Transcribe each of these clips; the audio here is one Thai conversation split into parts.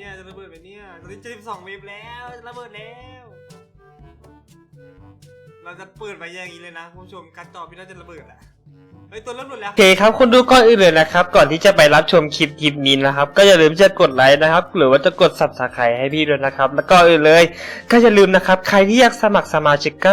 เนี่ยจะระเบิดไหมเนี่ยตอนนี้จะสองเวฟแล้วจะระเบิดแล้ว เราจะเปิดไปอย่างนี้เลยนะคุณผู้ชมการต่อพี่น่าจะระเบิดอะเฮ้ยตัวเริ่มหลุดแล้ว โอเคครับคุณดูก่อนอื่นเลยนะครับ ก่อนที่จะไปรับชมคลิปคลิปนี้นะครับ ก็อย่าลืมจะกดไลค์นะครับ หรือว่าจะกด subscribe ให้พี่ด้วยนะครับ แล้วก็อื่นเลย ก็อย่าลืมนะครับ ใครที่อยากสมัครสมาชิกก็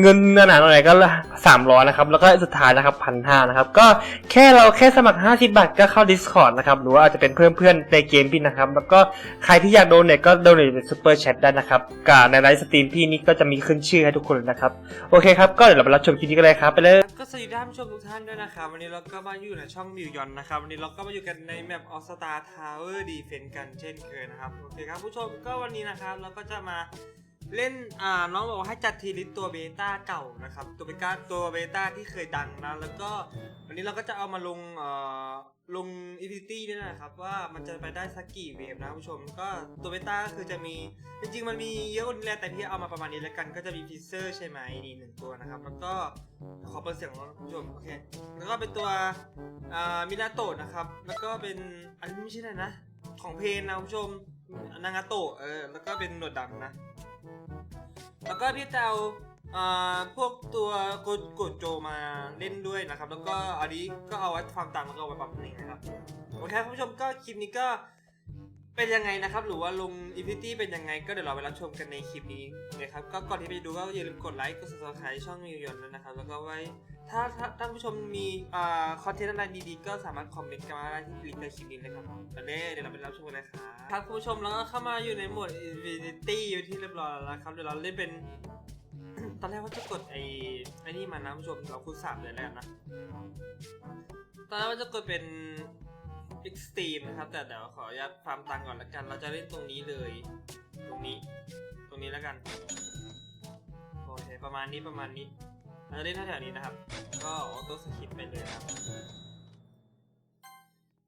เงินหนาๆหน่อยก็300นะครับ แล้วก็สุดท้ายนะครับ1,500นะครับ ก็แค่เราแค่สมัคร50บาทก็เข้า Discord นะครับ หรือว่าอาจจะเป็นเพื่อนเพื่อนๆในเกมพี่นะครับ แล้วก็ใครที่อยากโดนเนี่ยก็โดนในซูเปอร์แชทได้นะครับกับในไลฟ์สตรีมพี่นี่ก็จะมีขึ้นชื่อให้ทุกคนเลยนะครับ โอเคครับ ก็เดี๋ยวเราไปรับชมคลิปนี้กันเลยครับไปเลย ก็สวัสดีท่านผู้ชมทุกท่านด้วยนะครับ วันนี้เราก็มาอยู่ในช่องมิวยอนนะครับ วันนี้เราก็มาอยู่กันในแมปออสตาทาวเวอร์ดีเฟนกันเช่นเคยนะครับ โอเคครับผู้ชมก็วันนี้นะครับเราก็จะมา เล่นอ่าน้องบอกว่าให้จัดทีลิสต์ตัวเบต้าเก่านะครับ ตัวเบต้าตัวเบต้าที่เคยดังนะแล้วก็วันนี้เราก็จะเอามาลงเอ่อลงอีพิตี้ด้วยนะครับ ว่ามันจะไปได้สักกี่เวฟนะผู้ชม ก็ตัวเบต้าก็คือจะมีจริงๆมันมีเยอะกว่านี้แหละแต่พี่เอามาประมาณนี้แล้วกันก็จะมีพิเซอร์ใช่ไหมนี่หนึ่งตัวนะครับ แล้วก็ขอเปิดเสียงของผู้ชมโอเคแล้วก็เป็นตัวอ่ามินาโตะนะครับ แล้วก็เป็นอันนี้ไม่ใช่อะไรนะของเพนนะผู้ชมนางาโตะเออแล้วก็เป็นหนวดดำนะ แล้วก็พี่จะเอาอ่าพวกตัวโกดกโจมาเล่นด้วยนะครับ แล้วก็อันนี้ก็เอาไว้ความต่างแล้วก็เอาไว้ปรับหนึ่งนะครับโอเคคุณผู้ชมก็คลิปนี้ก็เป็นยังไงนะครับ หรือว่าลงอินฟิตี้เป็นยังไง ก็เดี๋ยวเราไปรับชมกันในคลิปนี้นะครับก็ก่อนที่ไปดูก็อย่าลืมกดไลค์กด subscribe ช่องมิวยอนนะครับ แล้วก็ไว้ ถ้าถ้าท่านผู้ชมมีอ่าคอนเทนต์อะไรดีๆ ก็สามารถคอมเมนต์กันมาได้ที่ลิงก์ใต้คลิปนี้นะครับตอนนี้เดี๋ยวเราไปรับชมกันเลยครับครับคุณผู้ชมแล้วก็เข้ามาอยู่ในโหมด Infinity อยู่ที่เรียบร้อยแล้วนะครับเดี๋ยวเราเล่นเป็น ตอนแรกว่าจะกดไอ้ไอ้นี่มานะคุณผู้ชมเราคูณสามเลยแล้วกันนะตอนแรกว่าจะกดเป็น Extreme นะครับ แต่เดี๋ยวขออนุญาตฟาร์มตังก่อนละกัน เราจะเล่นตรงนี้เลย ตรงนี้ ตรงนี้แล้วกันโอเคประมาณนี้ประมาณนี้ เราจะเล่นแถวๆนี้นะครับ ก็ออโต้สคิปไปเลยครับ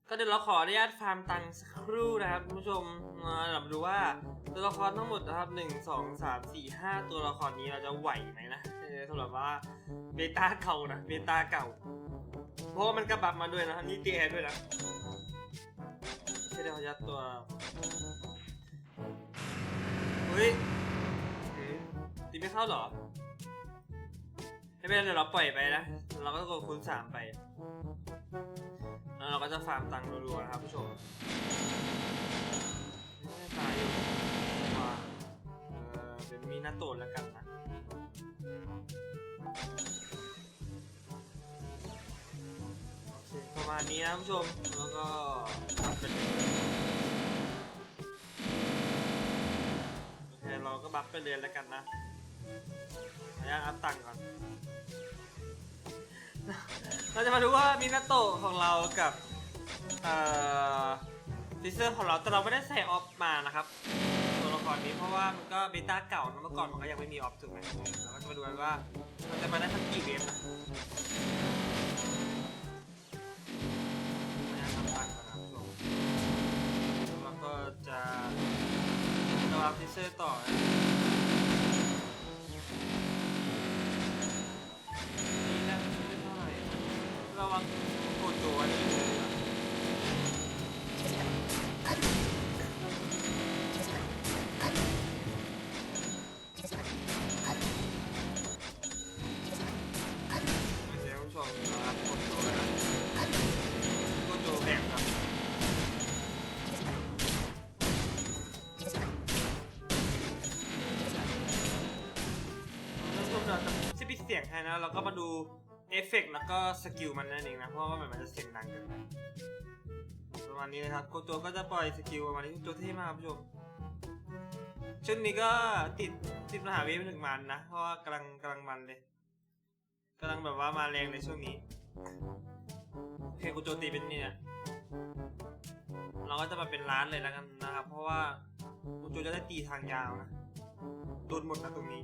ก็เดี๋ยวเราขออนุญาตฟาร์มตังค์สักครู่นะครับคุณผู้ชมมาเราดูว่าตัวละครทั้งหมดนะครับหนึ่งสองสามสี่ห้าตัวละครนี้เราจะไหวไหมนะเออสำหรับว่าเบต้าเก่านะเบต้าเก่า เพราะว่ามันกระบับมาด้วยนะครับนี่ตีแอร์ด้วยนะเดี๋ยวขออนุญาตตัวเฮ้ยตีไม่เข้าเหรอ ไม่เป็นไรเดี๋ยวเราปล่อยไปนะ เราก็กดคูณสามไป แล้วเราก็จะฟาร์มตังค์รัวๆนะครับผู้ชมไม่ตายอยู่ว่าเออเป็นมีหน้าโตดแล้วกันนะโอเคประมาณนี้นะผู้ชม แล้วก็บัฟไปเลยโอเคเราก็บัฟไปเลยแล้วกันนะขออนุญาตอัพตังค์ก่อน เราจะมาดูว่ามินาโตะของเรากับเอ่อซิสเตอร์ของเราแต่เราไม่ได้ใส่ออฟมานะครับตัวละครนี้เพราะว่ามันก็เบต้าเก่านะเมื่อก่อนมันก็ยังไม่มีออฟถูกไหมเราก็จะมาดูกันว่ามันจะมาได้สักกี่เวฟนะแล้วก็จะจะวางซิเตอร์ต่อนะ ระวังโกโจอันนี้เลยอะโอเคคุณผู้ชมนะครับโกโจนะโกโจแบ่งครับแล้วก็จะจะปิดเสียงให้นะแล้วก็มาดู เอฟเฟกต์แล้วก็สกิลมันนั่นเองนะ เพราะว่ามันจะเสียงดังเกินไปประมาณนี้นะครับโกโจก็จะปล่อยสกิลประมาณนี้โกโจเท่มากครับผู้ชมช่วงนี้ก็ติดติดมหาวิทยาลัยถึงมันนะ เพราะว่ากำลังกำลังมันเลยกำลังแบบว่ามาแรงในช่วงนี้โอเคโกโจตีเป็นเนี่ยเราก็จะมาเป็นล้านเลยแล้วกันนะครับ เพราะว่าโกโจจะได้ตีทางยาวนะโดนหมดนะตรงนี้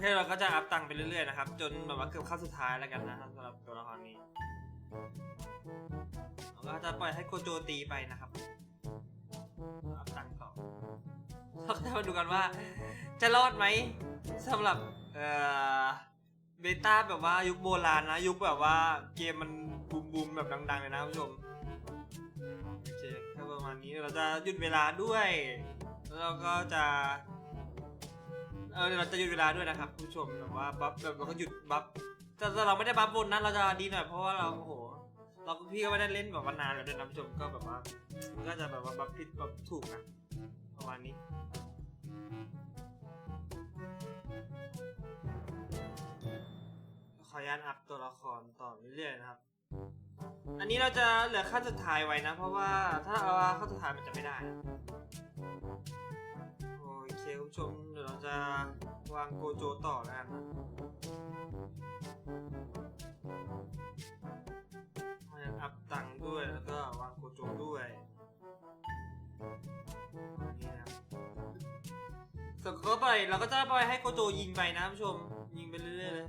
เคเคเราก็จะอัพตังค์ไปเรื่อยๆนะครับ จนแบบว่าเกือบขั้นสุดท้ายแล้วกันนะครับสำหรับตัวละครนี้เราก็จะปล่อยให้โกโจตีไปนะครับอัพตังค์ต่อเราก็จะมาดูกันว่า จะรอดไหมสำหรับเอ่อเบต้าแบบว่ายุคโบราณนะ ยุคแบบว่าเกมมันบูมบูมๆแบบดัง ๆ เลยนะคุณผู้ชมโอเคก็ประมาณนี้เราจะหยุดเวลาด้วย แล้วเราก็จะ ออเราจะหยุดเวลาด้วยนะครับผู้ชมแบบว่าบัฟแบบเราก็หยุดบัฟแต่แต่เราไม่ได้บัฟบนนะเราจะดีหน่อยเพราะว่าเราโอ้โหเราพี่ก็ไม่ได้เล่นแบบว่านานแล้วด้วยนะผู้ชมก็แบบว่าก็จะแบบว่าบัฟผิดบัฟถูกนะประมาณนี้ขออนุญาตอัพตัวละครต่อเรื่อยๆนะครับ อันนี้เราจะเหลือขั้นสุดท้ายไว้นะ เพราะว่าถ้าเอาขั้นสุดท้ายมันจะไม่ได้นะ คคุณผู้ชมเดี๋ยวเราจะวางโกโจต่อแล้วกันนะเพราะฉะนั้นอัพตังด้วยแล้วก็วางโกโจด้วยนนี้นะส่วนเขาไปเราก็จะปล่อยให้โกโจยิงไปนะคุณผู้ชมยิงไปเรื่อยๆเลย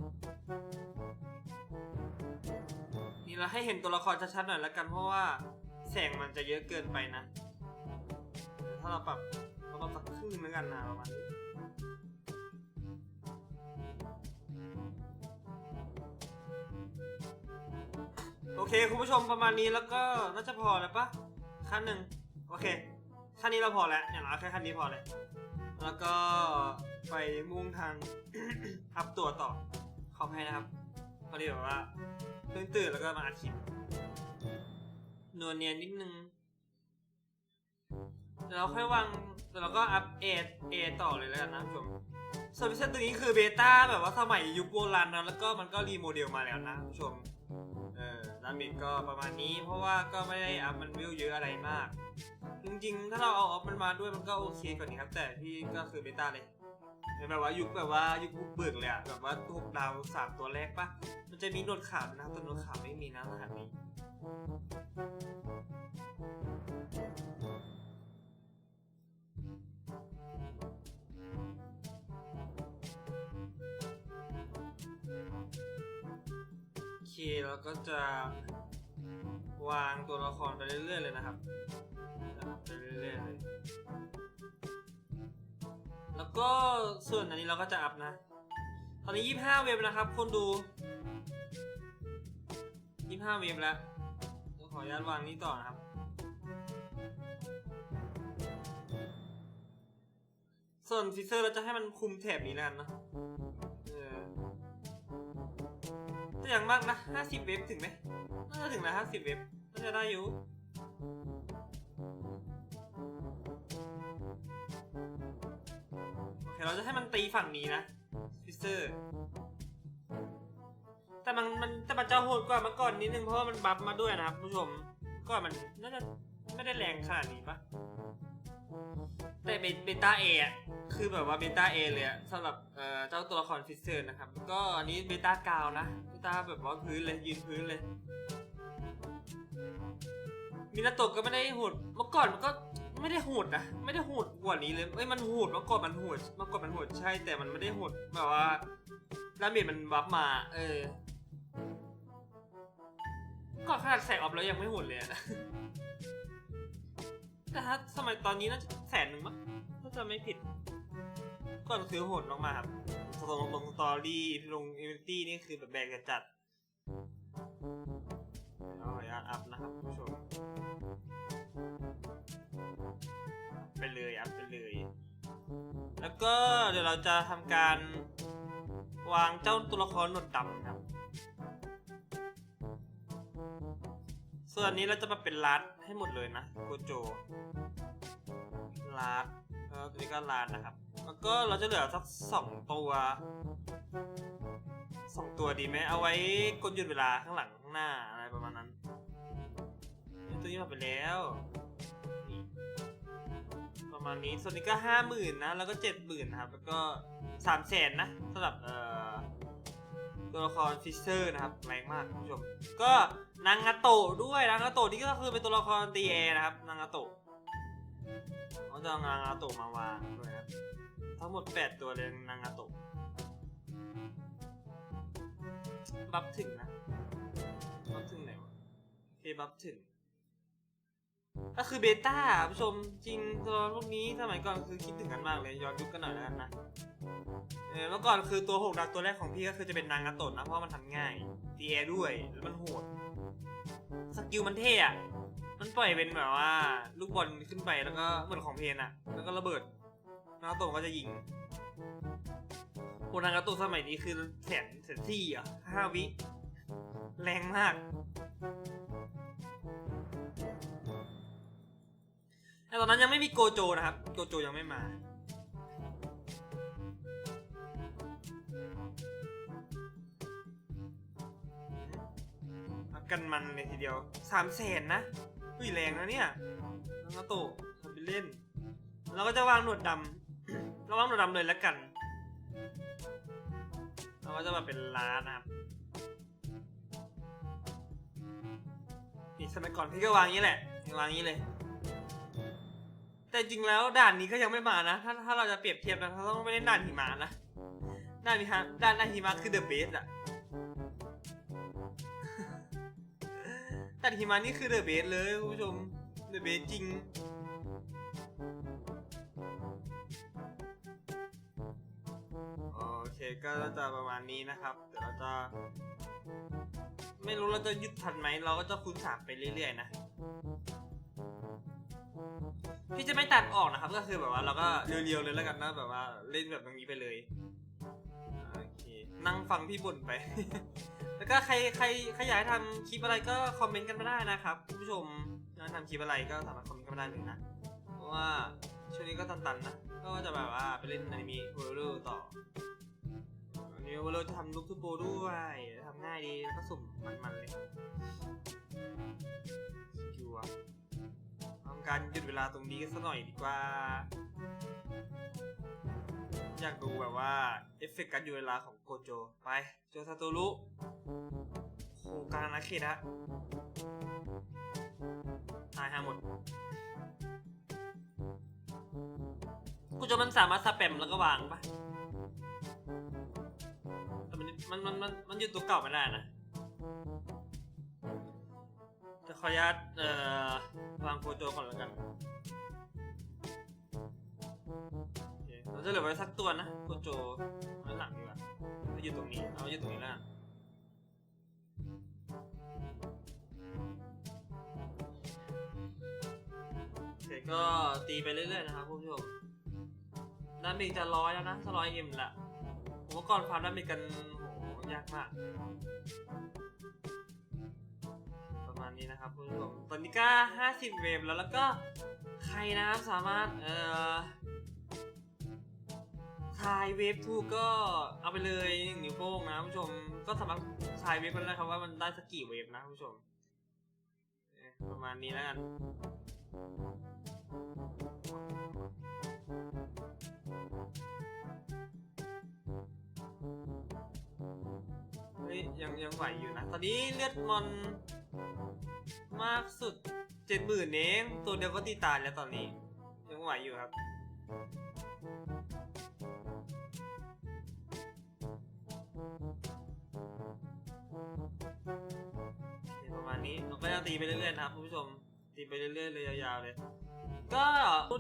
นี่เราให้เห็นตัวละครชัดๆหน่อยแล้วกันเพราะว่าแสงมันจะเยอะเกินไปนะถ้าเราปรับ เราสักครึ่งแล้วกันนะประมาณนี้โอเค คุณผู้ชมประมาณนี้แล้วก็น่าจะพอแล้วปะขั้นหนึ่งโอเคขั้นนี้เราพอแล้วอย่างเราแค่ขั้นนี้พอเลยแล้วก็ไปมุ่งทาง อัพตัวต่อขอให้นะครับพอดีแบบว่าเพิ่งตื่นแล้วก็มาอัดคลิปนวลเนียนนิดนึงเดี๋ยวเราค่อยวาง เดี๋ยวเราก็อัพเอเอต่อเลยแล้วกันนะผู้ชมส่วนพิเศษตัวนี้คือเบต้าแบบว่าสมัยยุคโบราณนะแล้วก็มันก็รีโมเดลมาแล้วนะผู้ชมเออดาเมจก็ประมาณนี้ เพราะว่าก็ไม่ได้อัพมันวิวเยอะอะไรมาก จริงๆ ถ้าเราเอาออฟมันมาด้วยมันก็โอเคกว่านี้ครับ แต่พี่ก็คือเบต้าเลยแบบว่ายุคแบบว่ายุคบุกเบิกเลยอะแบบว่าหกดาวสามตัวแรกปะมันจะมีหนวดขาวนะครับต่หนวดขาวไม่มีนะรหัสนี้ เคเราก็จะวางตัวละครไปเรื่อยๆเลยนะครับไปเรื่อยๆเลย แล้วก็ส่วนอันนี้เราก็จะอัพนะ ตอนนี้ 25 เว็บนะครับ คนดู 25 เว็บแล้วขออนุญาตวางนี้ต่อนะครับ ส่วนฟิเซอร์เราจะให้มันคุมแถบนี้แล้วกันเนอะ ออแต่อย่างมากนะ50เว็บถึงไหมน่าจะถึงนะ50เว็บน่าจะได้อยู่โอเคเราจะให้มันตีฝั่งนี้นะฟิเซอร์แต่มันมันแต่มันจะโหดกว่าเมื่อก่อนนิดนึงเพราะว่ามันบัฟมาด้วยนะครับผู้ชมก็มันน่าจะไม่ได้แรงขนาดนี้ปะแต่เบเบต้าเอะ คือแบบว่าเบต้าเอเลยอะสำหรับเอ่อเจ้าตัวละครฟิสเซอร์นะครับ ก็อันนี้เบต้ากาวนะเบต้าแบบว่าพื้นเลยยืนพื้นเลย มินาโตะก็ไม่ได้โหดเมื่อก่อนมันก็ไม่ได้โหดนะไม่ได้โหดกว่านี้เลยเอ้ยมันโหดเมื่อก่อนมันโหดเมื่อก่อนมันโหดใช่แต่มันไม่ได้โหดแบบว่าดาเมจมันวับมา เออก่อนขนาดแสงออฟแล้วยังไม่โหดเลยอะ แต่ถ้าสมัยตอนนี้น่าจะแสนหนึ่งมั้งถ้าจะไม่ผิด ก่อนคือโหดมาครับลงลงสตอรี่ลงอินฟินี่คือแบบแบกจัดเดี๋ยวขออนุญาตอัพนะครับผู้ชม ไปเลยอัพไปเลย แล้วก็เดี๋ยวเราจะทำการวางเจ้าตัวละครหนวดดำครับ ส่วนนนี้เราจะมาเป็นลัดให้หมดเลยนะโกโจลัด แล้วตัวนี้ก็ลัดนะครับ แล้วก็เราจะเหลือสักสองตัวสองตัวดีไหมเอาไว้กดหยุดเวลาข้างหลังข้างหน้าอะไรประมาณนั้น ตัวนี้มาไปแล้ว ประมาณนี้ส่วนนี้ก็ห้าหมื่นนะ แล้วก็เจ็ดหมื่นนะครับ แล้วก็สามแสนนะสำหรับเอ่อตัวละครฟิชเชอร์นะครับแรงมากคุณผู้ชม ก็นางาโตะด้วยนางาโตะนี่ก็คือเป็นตัวละครตีแอนะครับนางาโตะ เขาจะเอานางาโตะมาวางด้วยครับ ทั้งหมดแปดตัวเลยนางาโตะบัฟถึงนะบัฟถึงไหนวะเคบัฟถึง ก็คือเบต้าผู้ชมจริงตัวพวกนี้สมัยก่อนคือคิดถึงกันมากเลยย้อนยุคกันหน่อยแล้วกันนะเมื่อก่อนคือตัวหกดาวตัวแรกของพี่ก็คือจะเป็นนางกระโตนนะเพราะมันทำง่ายเตีแอร์ด้วยแล้วมันโหด สกิลมันเท่อะ มันปล่อยเป็นแบบว่า ลูกบอลขึ้นไปแล้วก็เหมือนของเพนอะแล้วก็ระเบิดนางกระโตนก็จะยิงโหนางกระโตนสมัยนี้คือแสนแสนที่อะห้าวิ แรงมาก แต่ตอนนั้นยังไม่มีโกโจนะครับ โกโจยังไม่มาอักันมันเลยทีเดียวสามแสนนะ อุ้ยแรงนะเนี่ยน้องนาโตทำไปเล่น เราก็จะวางหนวดดำเราวางหนวดดำเลยแล้วกัน เราก็จะมาเป็นล้านนะครับนี่สมัยก่อนพี่ก็วางอย่างนี้แหละวางอย่างนี้เลย แต่จริงแล้วด่านนี้ก็ยังไม่มานะ ถ้าถ้าเราจะเปรียบเทียบนะเราต้องไปเล่นด่านหิมะนะ ด่านหิมะด่านด่านหิมะคือเดอะเบสอะ ด่านหิมะนี่คือเดอะเบสเลยคุณผู้ชมเดอะเบสจริง โอเคก็จะประมาณนี้นะครับ เดี๋ยวเราจะ ไม่รู้เราจะหยุดทันไหม เราก็จะคูณสามไปเรื่อยๆนะ พี่จะไม่ตัดออกนะครับ ก็คือแบบว่าเราก็เรียวๆเลยแล้วกันนะแบบว่าเล่นแบบตรงนี้ไปเลย โอเค นั่งฟังพี่บ่นไป แล้วก็ใครใครใครอยากให้ทำคลิปอะไรก็คอมเมนต์กันมาได้นะครับคุณผู้ชมอยากทำคลิปอะไรก็สามารถคอมเมนต์กันมาได้เลยนะ เพราะว่าช่วงนี้ก็ตันๆนะ ก็จะแบบว่าไปเล่นอนิเมะเวอร์ต่ออนิเมะเวอร์จะทำลุกทูโปด้วยทำง่ายดีแล้วก็สุ่มมันๆเลยสกิลอะทำการหยุดเวลาตรงนี้สักหน่อยดีกว่า อยากดูแบบว่า เอฟเฟกต์การหยุดเวลาของโกโจ ไป โจซาโตรุโหกางอาณาเขตฮะตายหาหมดโกโจมันสามารถสแปมแล้วก็วางปะแต่มันมันมันมันมันยุดตัวเก่าไม่ได้นะจะขออนุญาตเอ่อวางโกโจก่อนแล้วกัน จะเหลือไว้สักตัวนะโกโจไว้หลังดีกว่าเอาอยู่ตรงนี้ เอาอยู่ตรงนี้แล้วกันโอเคก็ตีไปเรื่อยๆนะครับคุณผู้ชมดาเมจจะร้อยแล้วนะถ้าร้อยเอ็มละผมว่าก่อนฟาร์มดาเมจกันโหยากมาก ประมาณนี้นะครับคุณผู้ชมตอนนี้ก็50 เวฟแล้วแล้วก็ใครนะครับสามารถเอ่อ ทายเวฟทูก็เอาไปเลยหนึ่งนิ้วโป้งนะผู้ชม ก็สามารถทายเวฟกันได้ครับว่ามันได้สกกี่เวฟนะผู้ชม ประมาณนี้แล้วกันเฮ้ยยังยังไหวอยู่นะ ตอนนี้เลือดมอนมากสุดเจ็ดหมื่นเอง ตัวเดียวก็ตีตายแล้วตอนนี้ ยังไหวอยู่ครับ ตีไปเรื่อยๆนะครับคุณผู้ชมตีไปเรื่อยๆเลยยาวๆเลย ก็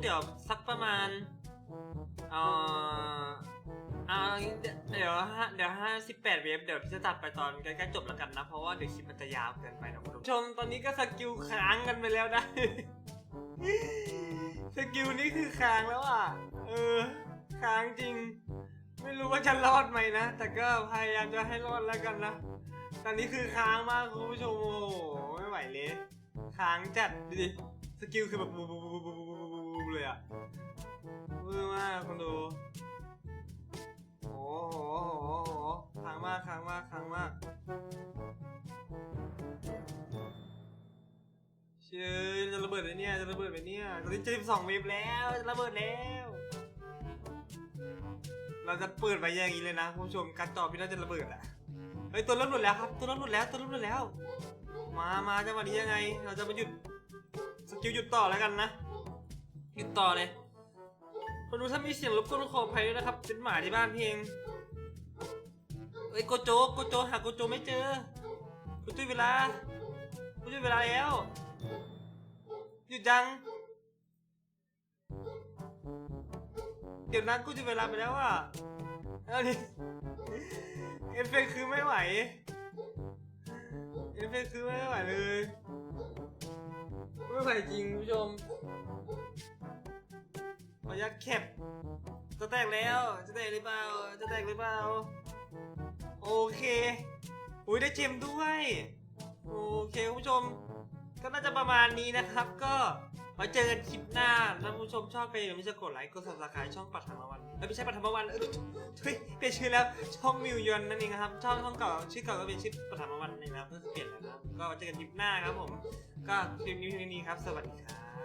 เดี๋ยวสักประมาณเอ่ออ่าเดี๋ยวห้าเดี๋ยวห้าสิบแปดเวฟเดี๋ยวพี่จะตัดไปตอนใกล้ๆจบแล้วกันนะ เพราะว่าเดี๋ยวคลิปมันจะยาวเกินไปนะคุณผู้ชมตอนนี้ก็สกิลค้างกันไปแล้วนะสกิลนี้คือค้างแล้วอะ เออค้างจริง ไม่รู้ว่าจะรอดไหมนะ แต่ก็พยายามจะให้รอดแล้วกันนะ ตอนนี้คือค้างมากคุณผู้ชมโอ้โห ไหวเลยค้างจัดดูดิสกิลคือแบบบูบูบูบูบูบูบูเลยอะเวอมากคนดูโอ้โหโอ้โหค้างมากค้างมากค้างมากเชื่อจะระเบิดไหมเนี่ยจะระเบิดไหมเนี่ยตอนนี้เจ็สิบสองเวฟแล้วจะระเบิดแล้วเราจะเปิดไปอย่างนี้เลยนะคุณผู้ชมการต่อพี่น่าจะระเบิดอะเฮ้ยตัวรถหลุดแล้วครับตัวรถหลุดแล้วตัวรถหลุดแล้ว มามาจังหวะนี้ยังไง เราจะมาหยุดสกิลหยุดต่อแล้วกันนะ หยุดต่อเลยคนดูถ้ามีเสียงรบกวนขออภัยด้วยนะครับ เป็นหมาที่บ้านเพี่เองเอ้ยโกโจโกโจหาโกโจไม่เจอกูจุ้ยเวลากูจุ้ยเวลาแล้วหยุดยังเดี๋ยวนั้นกูจะเวลาไปแล้วอะเอาดิเอฟเฟกคือไม่ไหว เอฟเฟกต์คือไม่ไหวเลย ไม่ไหวจริงคุณผู้ชมขออนุญาตแคปจะแตกแล้ว จะแตกหรือเปล่า จะแตกหรือเปล่า โอเคอุ้ยได้เจมด้วย โอเคคุณผู้ชม ก็น่าจะประมาณนี้นะครับ ก็ไว้เจอกันคลิปหน้าถ้าผู้ชมชอบก็อย่าลืมจะกดไลค์ กด subscribe ช่องปัทมวัน ไม่ใช่ปฐมวันเออเฮ้ยเปลี่ยนชื่อแล้วช่องมิวยอนนั่นเองครับช่องช่องเก่าชื่อเก่าก็เป็นชื่อปฐมวันนี่นเองนะเพิ่งเปลี่ยนแล้วนะครับก็เจอกันคลิปหน้าครับผม ก็คลิปนี้เพียงเท่านี้ครับ สวัสดีครับ